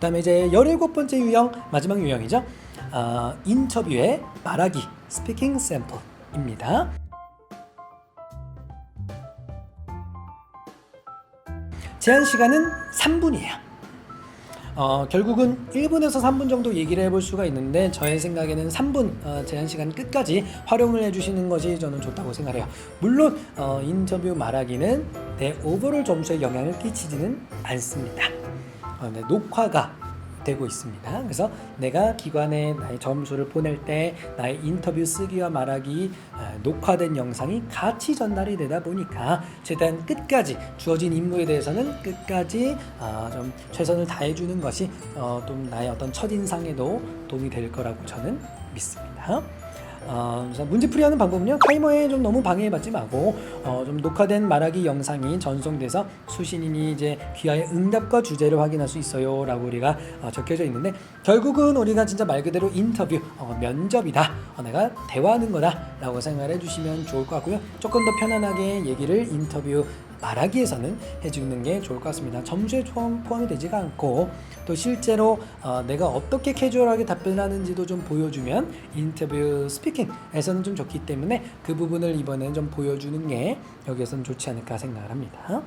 그다음에 이제 17번째 유형 마지막 유형이죠. 어, 인터뷰의 말하기 스피킹 샘플입니다. 제한 시간은 3분이에요. 어, 결국은 1분에서 3분 정도 얘기를 해볼 수가 있는데 저의 생각에는 3분 어, 제한 시간 끝까지 활용을 해주시는 것이 저는 좋다고 생각해요. 물론 어, 인터뷰 말하기는 내 오버롤 점수에 영향을 끼치지는 않습니다. 어, 네, 녹화가 되고 있습니다. 그래서 내가 기관에 나의 점수를 보낼 때 나의 인터뷰 쓰기와 말하기 아, 녹화된 영상이 같이 전달이 되다 보니까 최대한 끝까지 주어진 임무에 대해서는 끝까지 아, 좀 최선을 다해주는 것이 어, 좀 나의 어떤 첫 인상에도 도움이 될 거라고 저는 믿습니다. 어, 문제풀이하는 방법은요 타이머에 좀 너무 방해받지 말고 어, 좀 녹화된 말하기 영상이 전송돼서 수신인이 이제 귀하의 응답과 주제를 확인할 수 있어요라고 우리가 어, 적혀져 있는데 결국은 우리가 진짜 말 그대로 인터뷰 어, 면접이다. 어, 내가 대화하는 거다라고 생각을 해주시면 좋을 것 같고요. 조금 더 편안하게 얘기를 인터뷰 말하기에서는 해주는 게 좋을 것 같습니다. 점수에 포함, 포함 이 되지가 않고 또 실제로 어, 내가 어떻게 캐주얼하게 답변하는지도 좀 보여주면 인터뷰 스피킹에서는 좀 좋기 때문에 그 부분을 이번엔 좀 보여주는 게 여기에서는 좋지 않을까 생각을 합니다.